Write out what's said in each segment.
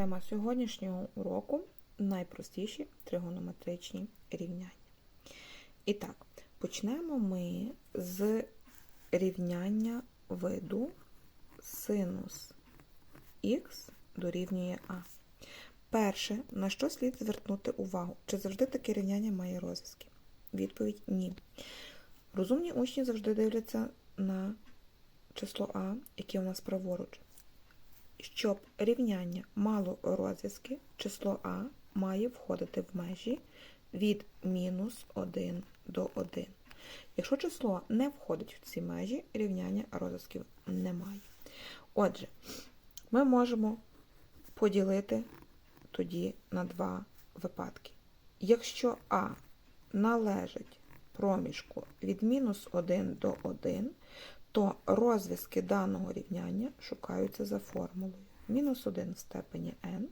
Тема сьогоднішнього уроку найпростіші тригонометричні рівняння. І так, почнемо ми з рівняння виду синус х дорівнює А. Перше, на що слід звернути увагу? Чи завжди таке рівняння має розв'язки? Відповідь ні. Розумні учні завжди дивляться на число А, яке у нас праворуч. Щоб рівняння мало розв'язки, число А має входити в межі від мінус 1 до 1. Якщо число не входить в ці межі, рівняння розв'язків немає. Отже, ми можемо поділити тоді на два випадки. Якщо А належить проміжку від мінус 1 до 1, то розв'язки даного рівняння шукаються за формулою. Мінус 1 в степені n,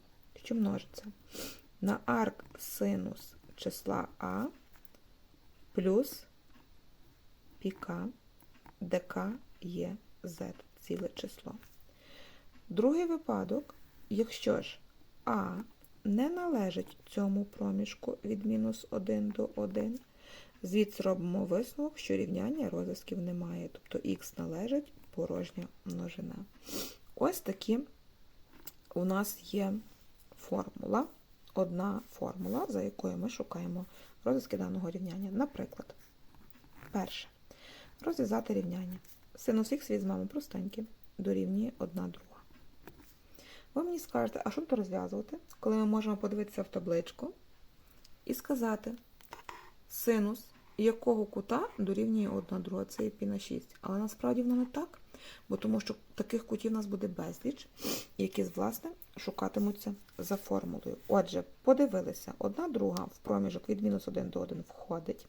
що множиться на арк синус числа А плюс піка, дк є z ціле число. Другий випадок, якщо ж А не належить цьому проміжку від мінус 1 до 1, Звідси робимо висновок, що рівняння розв'язків немає, тобто х належить порожня множина. Ось такі у нас є формула, одна формула, за якою ми шукаємо розв'язки даного рівняння. Наприклад, перше. Розв'язати рівняння. Синус х візьмемо простеньке, дорівнює 1 друга. Ви мені скажете, а що тут розв'язувати, коли ми можемо подивитися в табличку і сказати синус якого кута дорівнює 1 друга, це є пі на 6. Але насправді воно не так, бо тому що таких кутів у нас буде безліч, які, власне, шукатимуться за формулою. Отже, подивилися, 1 друга в проміжок від мінус 1 до 1 входить.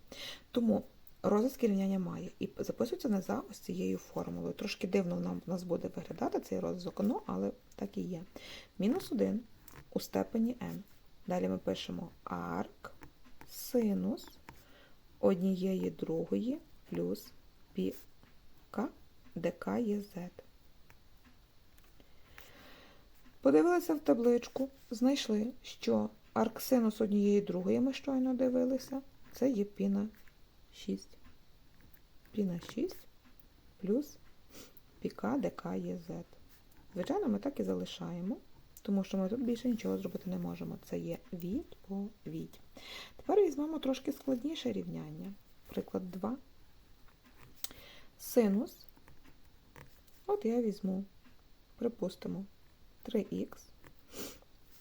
Тому розв'язки рівняння має. І записується не за ось цією формулою. Трошки дивно нам у нас буде виглядати цей розв'язок, ну, але так і є. Мінус 1 у степені n. Далі ми пишемо арк синус однієї другої плюс піка, дк є z. Подивилися в табличку, знайшли, що арксинус однієї другої ми щойно дивилися, це є пі на 6. Пі на 6 плюс піка, дк є z. Звичайно, ми так і залишаємо тому що ми тут більше нічого зробити не можемо. Це є відповідь. Тепер візьмемо трошки складніше рівняння. Приклад 2. Синус. От я візьму, припустимо, 3х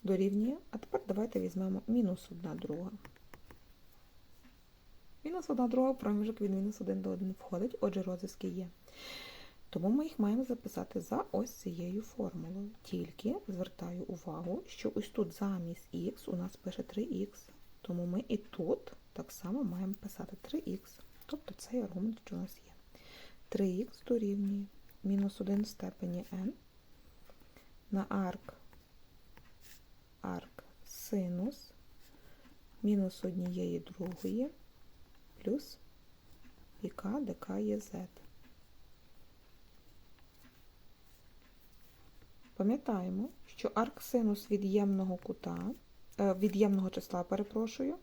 дорівнює, а тепер давайте візьмемо мінус 1 друга. Мінус 1 друга проміжок від мінус 1 до 1 входить, отже, розв'язки є. Тому ми їх маємо записати за ось цією формулою. Тільки звертаю увагу, що ось тут замість х у нас пише 3х. Тому ми і тут так само маємо писати 3х. Тобто цей аргумент, що у нас є. 3х дорівнює мінус 1 в степені n на арк арк синус мінус однієї другої плюс яка дк є z. Пам'ятаємо, що арксинус від'ємного кута, е, від'ємного числа, перепрошую,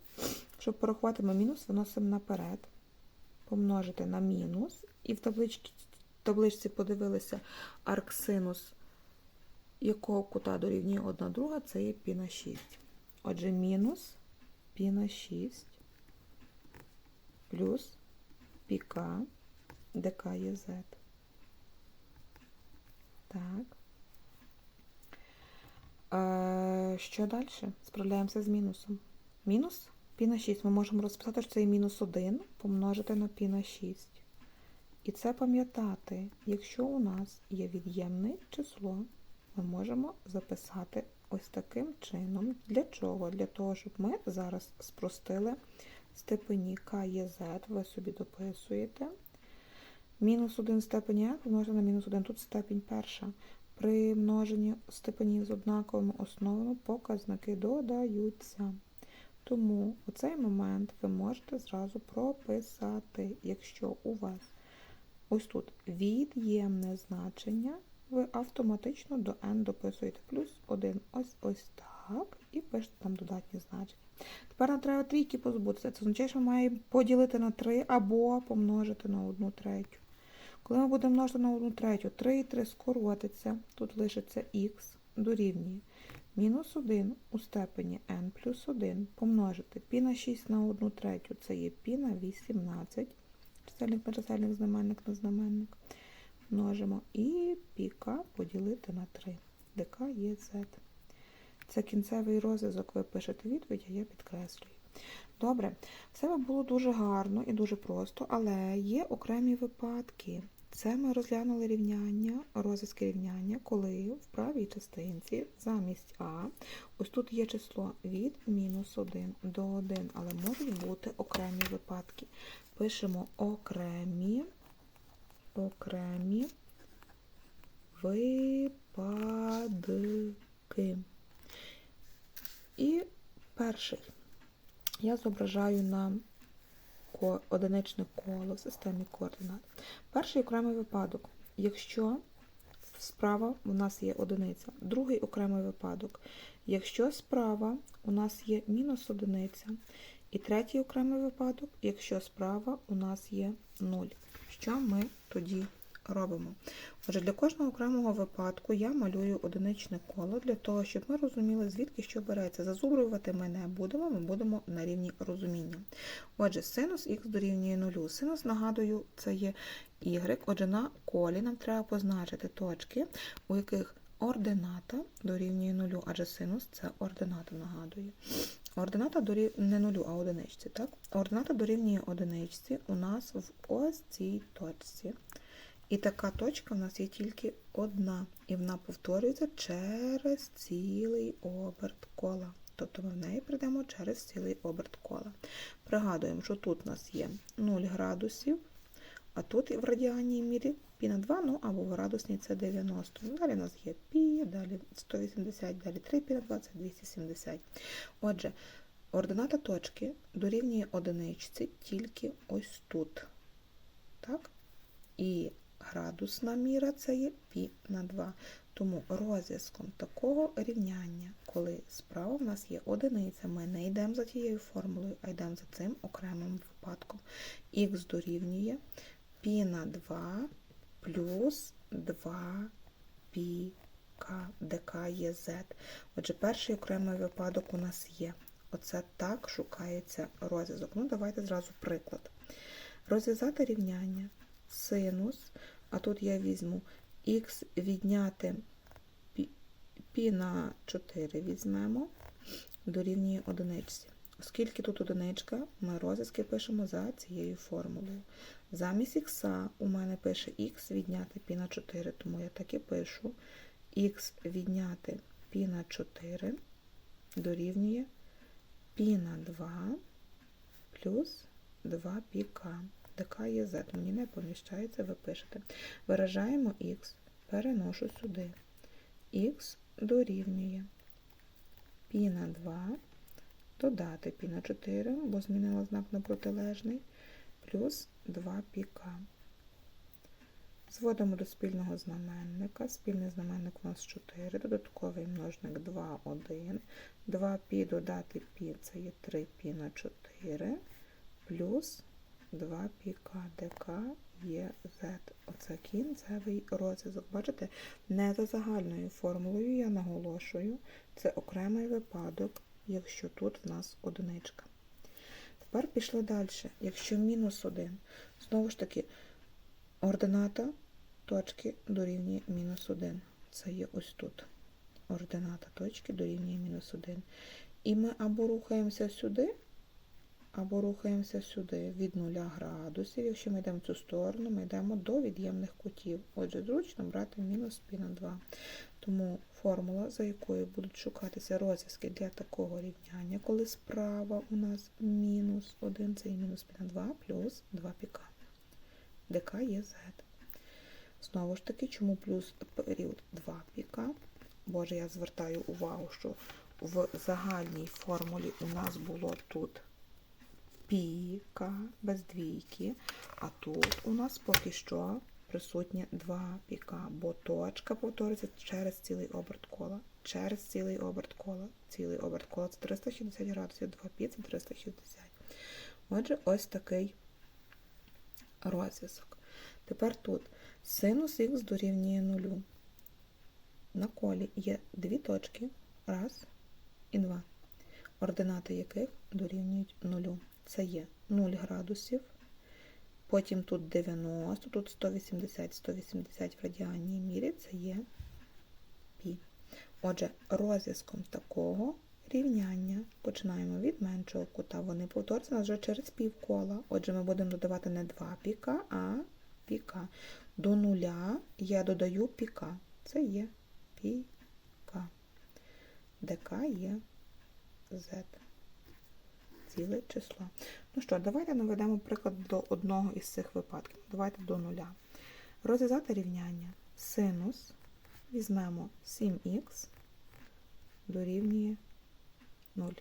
щоб порахувати ми мінус, виносимо наперед, помножити на мінус, і в табличці, подивилися арксинус, якого кута дорівнює 1 друга, це є пі на 6. Отже, мінус пі на 6 плюс піка, дк є z. Так. Що далі? Справляємося з мінусом. Мінус пі на 6. Ми можемо розписати, що це є мінус 1 помножити на пі на 6. І це пам'ятати, якщо у нас є від'ємне число, ми можемо записати ось таким чином. Для чого? Для того, щоб ми зараз спростили степені К є Z, ви собі дописуєте. Мінус 1 степені n помножити на мінус 1, тут степінь перша. При множенні степенів з однаковими основами показники додаються. Тому у цей момент ви можете зразу прописати, якщо у вас ось тут від'ємне значення, ви автоматично до n дописуєте плюс 1. Ось ось так. І пишете там додатні значення. Тепер нам треба трійки позбутися. Це означає, що ми маємо поділити на 3 або помножити на 1 третю. Коли ми будемо множити на 1 третю, 3 і 3 скоротиться, тут лишиться х дорівнює. Мінус 1 у степені n плюс 1 помножити π на 6 на 1 третю, це є π на 18, чисельник на чисельник, знаменник на знаменник. Множимо і піка поділити на 3. ДК є z. Це кінцевий розв'язок, ви пишете відповідь, а я підкреслюю. Добре, все було дуже гарно і дуже просто, але є окремі випадки. Це ми розглянули рівняння, розв'язки рівняння, коли в правій частинці замість А, ось тут є число від мінус 1 до 1, але можуть бути окремі випадки. Пишемо окремі, окремі випадки. І перший я зображаю ко- одиничне коло в системі координат. Перший окремий випадок, якщо справа у нас є одиниця. Другий окремий випадок, якщо справа у нас є мінус одиниця. І третій окремий випадок, якщо справа у нас є 0. Що ми тоді робимо? Отже, для кожного окремого випадку я малюю одиничне коло для того, щоб ми розуміли, звідки що береться. Зазубрювати ми не будемо, ми будемо на рівні розуміння. Отже, синус х дорівнює 0. Синус, нагадую, це є y. Отже, на колі нам треба позначити точки, у яких ордината дорівнює 0, адже синус це ордината, нагадую. Ордината дорівнює не нулю, а одиничці. Так? Ордината дорівнює одиничці у нас в ось цій точці. І така точка в нас є тільки одна, і вона повторюється через цілий оберт кола. Тобто ми в неї прийдемо через цілий оберт кола. Пригадуємо, що тут у нас є 0 градусів, а тут в радіанній мірі пі на 2, ну або в градусній це 90. Далі у нас є пі, далі 180, далі 3 пі на 2 це 270. Отже, ордината точки дорівнює одиничці тільки ось тут. Так? І градусна міра це є пі на 2. Тому розв'язком такого рівняння, коли справа в нас є одиниця, ми не йдемо за тією формулою, а йдемо за цим окремим випадком. Х дорівнює пі на 2 плюс 2 пі к, дк є z. Отже, перший окремий випадок у нас є. Оце так шукається розв'язок. Ну, давайте зразу приклад. Розв'язати рівняння синус, а тут я візьму х відняти пі, на 4 візьмемо, дорівнює одиничці. Оскільки тут одиничка, ми розв'язки пишемо за цією формулою. Замість х у мене пише х відняти пі на 4, тому я так і пишу х відняти пі на 4 дорівнює пі на 2 плюс 2 піка. ДК є Z, мені не поміщається, ви пишете. Виражаємо х, переношу сюди. х дорівнює π на 2, додати π на 4, бо змінила знак на протилежний, плюс 2 піка. Зводимо до спільного знаменника. Спільний знаменник у нас 4, додатковий множник 2, 1. 2 пі додати пі, це є 3 пі на 4, плюс 2 піка ДК є Z. Оце кінцевий розв'язок. Бачите, не за загальною формулою я наголошую. Це окремий випадок, якщо тут в нас одиничка. Тепер пішли далі. Якщо мінус 1, знову ж таки, ордината точки дорівнює мінус 1. Це є ось тут. Ордината точки дорівнює мінус 1. І ми або рухаємося сюди, або рухаємося сюди від 0 градусів. Якщо ми йдемо в цю сторону, ми йдемо до від'ємних кутів. Отже, зручно брати мінус пі на 2. Тому формула, за якою будуть шукатися розв'язки для такого рівняння, коли справа у нас мінус 1, це і мінус пі на 2 плюс 2 піка. ДК є Z. Знову ж таки, чому плюс період 2 піка? Боже, я звертаю увагу, що в загальній формулі у нас було тут піка без двійки, а тут у нас поки що присутнє 2 піка, бо точка повторюється через цілий оберт кола. Через цілий оберт кола. Цілий оберт кола це 360 градусів, 2 пі це 360. Отже, ось такий розв'язок. Тепер тут синус х дорівнює нулю. На колі є дві точки, раз і два, ординати яких дорівнюють нулю. Це є 0 градусів, потім тут 90, тут 180, 180 в радіальній мірі, це є пі. Отже, розв'язком такого рівняння починаємо від меншого кута. Вони повторюються вже через півкола. Отже, ми будемо додавати не 2 піка, а піка. До нуля я додаю піка. Це є піка. ДК є Z. Ціле число. Ну що, давайте наведемо приклад до одного із цих випадків. Давайте до нуля. Розв'язати рівняння. Синус візьмемо 7х дорівнює 0.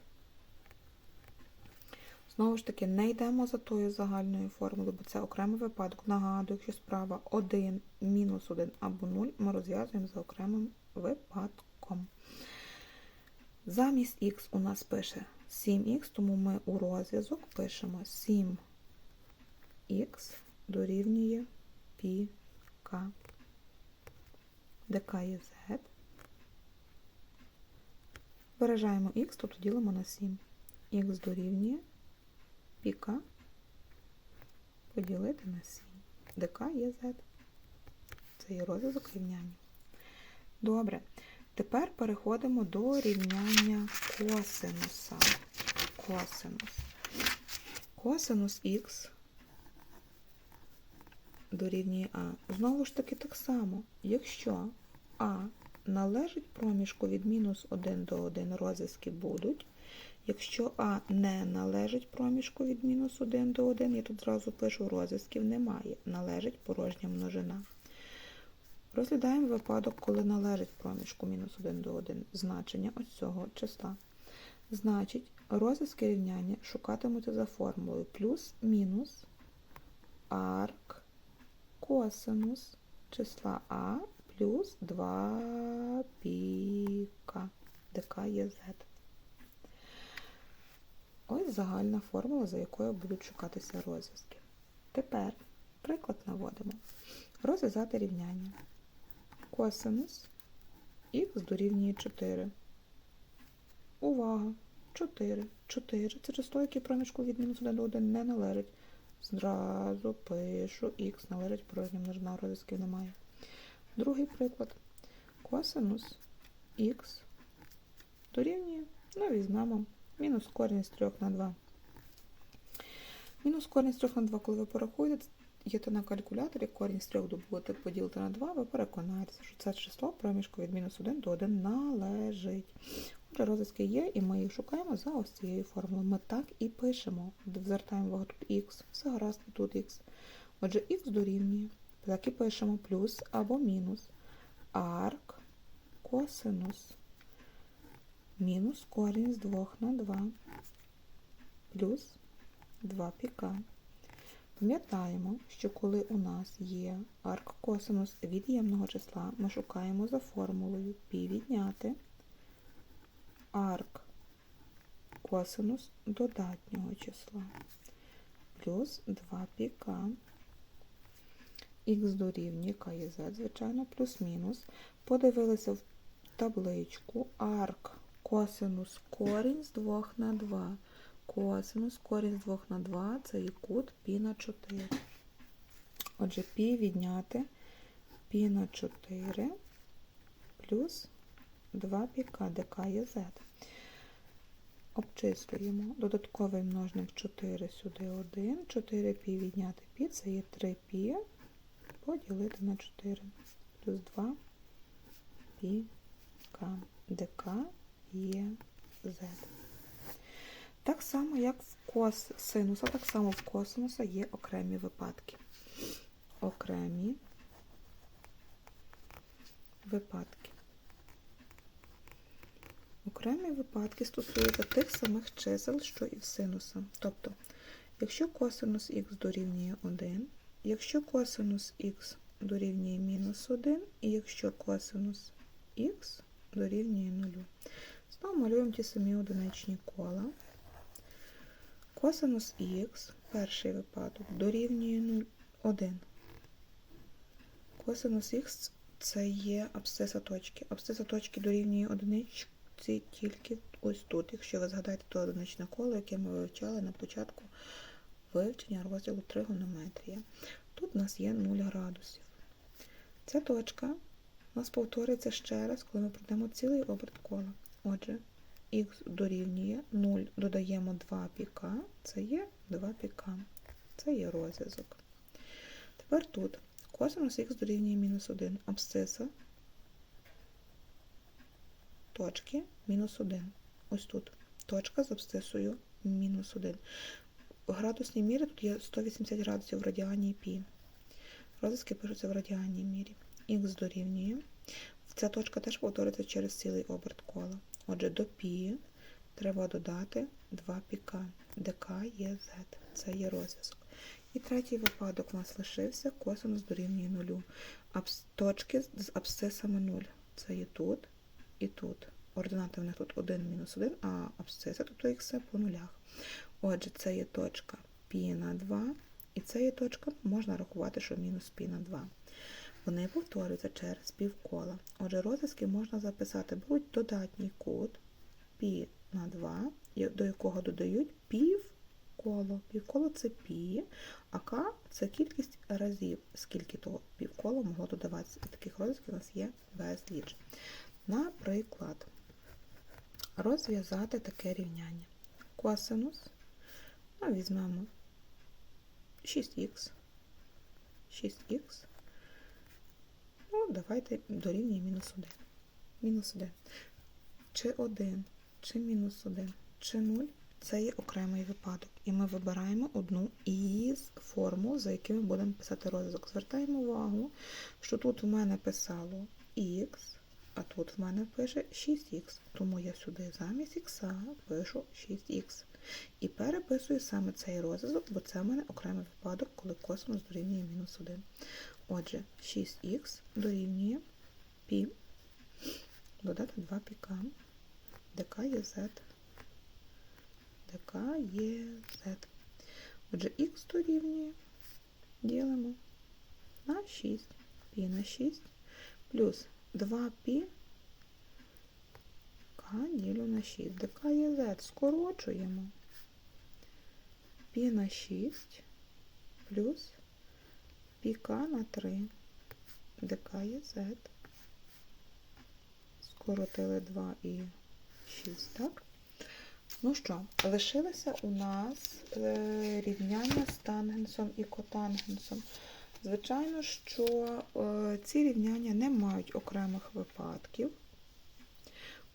Знову ж таки, не йдемо за тою загальною формулою, бо це окремий випадок. Нагадую, якщо справа 1, мінус 1 або 0, ми розв'язуємо за окремим випадком. Замість х у нас пише 7х, тому ми у розв'язок пишемо 7х дорівнює πk. ДК є z. Виражаємо х, тобто ділимо на 7. х дорівнює піка поділити на 7. ДК є z. Це є розв'язок рівняння. Добре. Тепер переходимо до рівняння косинуса. Косинус. Косинус х дорівнює А. Знову ж таки так само, якщо А належить проміжку від мінус 1 до 1 розв'язки будуть. Якщо А не належить проміжку від мінус 1 до 1, я тут зразу пишу розв'язків немає, належить порожня множина. Розглядаємо випадок, коли належить проміжку мінус 1 до 1 значення ось цього числа. Значить, розв'язки рівняння шукатимуться за формулою плюс-мінус арк косинус числа А плюс 2 піка, ДК є Z. Ось загальна формула, за якою будуть шукатися розв'язки. Тепер приклад наводимо. Розв'язати рівняння. Косинус х дорівнює 4. Увага! 4. 4 це число, яке проміжку від мінус 1 до 1 не належить. Зразу пишу х належить порожня множина, розв'язків немає. Другий приклад. Косинус х дорівнює, ну, візьмемо мінус корінь з 3 на 2. Мінус корінь з 3 на 2, коли ви порахуєте, є на калькуляторі, корінь з 3 будете поділити на 2, ви переконаєтеся, що це число проміжку від мінус 1 до 1 належить. Отже, розв'язки є, і ми їх шукаємо за ось цією формулою. Ми так і пишемо. Звертаємо увагу тут х, все гаразд, тут х. Отже, х дорівнює. Так і пишемо плюс або мінус арк косинус мінус корінь з 2 на 2 плюс 2 піка. Пам'ятаємо, що коли у нас є арк косинус від'ємного числа, ми шукаємо за формулою π відняти арк косинус додатнього числа плюс 2 піка х дорівнює k є z, звичайно, плюс-мінус. Подивилися в табличку арк косинус корінь з 2 на 2. Косинус, корінь з 2 на 2 це і кут пі на 4. Отже, пі відняти пі на 4 плюс 2 піка, ДК є Z. Обчислюємо додатковий множник 4 сюди 1, 4 пі відняти пі, це є 3 пі поділити на 4 плюс 2 пі К. ДК є Z. Так само, як в кос синуса, так само в косинуса є окремі випадки. Окремі випадки. Окремі випадки стосуються тих самих чисел, що і в синуса. Тобто, якщо косинус х дорівнює 1, якщо косинус х дорівнює мінус 1, і якщо косинус х дорівнює 0. Знову малюємо ті самі одиничні кола. Косинус х, перший випадок, дорівнює 1. Косинус х це є абсциса точки. Абсциса точки дорівнює одиничці тільки ось тут, якщо ви згадаєте то одиничне коло, яке ми вивчали на початку вивчення розділу тригонометрія. Тут у нас є 0 градусів. Ця точка у нас повториться ще раз, коли ми пройдемо цілий оберт кола. Отже, х дорівнює 0, додаємо 2 піка, це є 2 піка. Це є розв'язок. Тепер тут косинус х дорівнює мінус 1. Абсциса точки мінус 1. Ось тут. Точка з абсцисою мінус 1. Градусні міри тут є 180 градусів в радіані пі. Розв'язки пишуться в радіанній мірі. Х дорівнює. Ця точка теж повториться через цілий оберт кола. Отже, до пі треба додати 2 піка. ДК є Z. Це є розв'язок. І третій випадок у нас лишився косинус дорівнює нулю. Абс... Точки з абсцисами 0. Це є тут і тут. Ординати в них тут 1 мінус 1, а абсциси, тобто х по нулях. Отже, це є точка π на 2, і це є точка, можна рахувати, що мінус π на 2. Вони повторюються через півкола. Отже, розв'язки можна записати, беруть додатній кут π на 2, до якого додають півколо. Півколо це π, а k це кількість разів, скільки того півкола могло додаватися. І таких розв'язків у нас є безліч. Наприклад, розв'язати таке рівняння. Косинус, ну, візьмемо 6х, 6х, ну, давайте дорівнює мінус 1. Мінус 1. Чи 1, чи мінус 1, чи 0 це є окремий випадок. І ми вибираємо одну із формул, за якими будемо писати розв'язок. Звертаємо увагу, що тут у мене писало х, а тут в мене пише 6х, тому я сюди замість х пишу 6х. І переписую саме цей розв'язок, бо це в мене окремий випадок, коли косинус дорівнює мінус 1. Отже, 6х дорівнює π, додати 2 піка, дк є z, дк є z. Отже, х дорівнює, ділимо на 6, π на 6, плюс 2π к ділю на 6. ДК є Z. Скорочуємо. Пі на 6 плюс пік на 3. ДК є Z. Скоротили 2 і 6, так? Ну що, лишилося у нас е, рівняння з тангенсом і котангенсом. Звичайно, що е, ці рівняння не мають окремих випадків.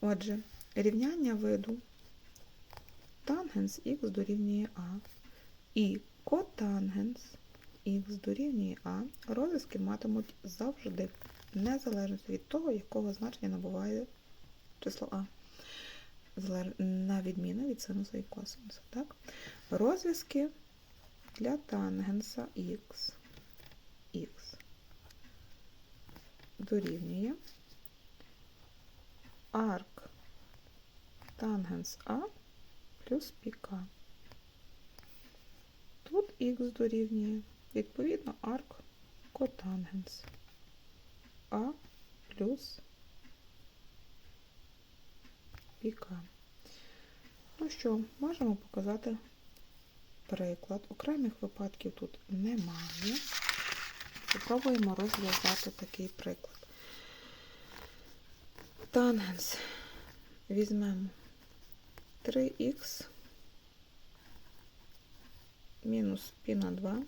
Отже, рівняння виду тангенс х дорівнює А і котангенс х дорівнює А розв'язки матимуть завжди, незалежно від того, якого значення набуває число А, на відміну від синуса і косинуса. Так? Розв'язки для тангенса х х дорівнює арк тангенс А плюс піка. Тут х дорівнює, відповідно, арк котангенс А плюс піка. Ну що, можемо показати приклад. Окремих випадків тут немає. Попробуємо розв'язати такий приклад. Тангенс. Візьмемо 3х мінус π на 2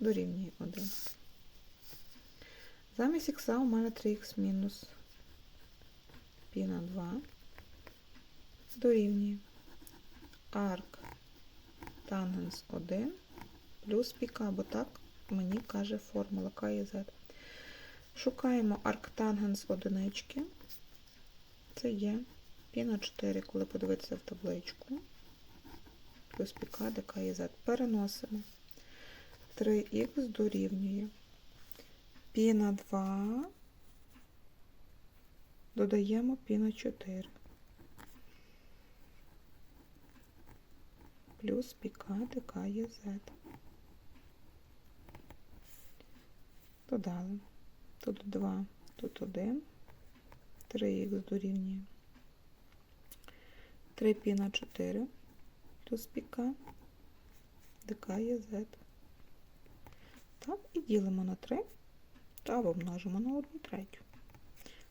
дорівнює 1. Замість х у мене 3х мінус π на 2 дорівнює арк тангенс 1 плюс піка, бо так мені каже формула К і Z. Шукаємо арктангенс одинички. Це є π на 4, коли подивитися в табличку. Плюс піка, ДК і Z. Переносимо. 3х дорівнює пі на 2, додаємо пі на 4. Плюс піка ДК є Z. Додали. Тут 2, тут 1. 3х дорівнює 3 пі на 4 плюс піка ДК є Z. Так, і ділимо на 3 та обмножимо на 1 третю,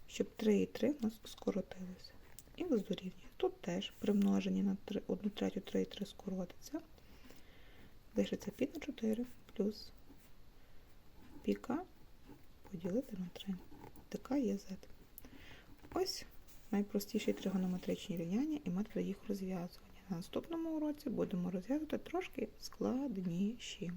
щоб 3 і 3 у нас скоротилися. Х дорівнює. Тут теж при множенні на 3, 1 третю 3 і 3 скоротиться. Лишиться пі на 4 плюс піка поділити на 3. ДК є Z. Ось найпростіші тригонометричні рівняння і методи їх розв'язування. На наступному уроці будемо розв'язувати трошки складніші.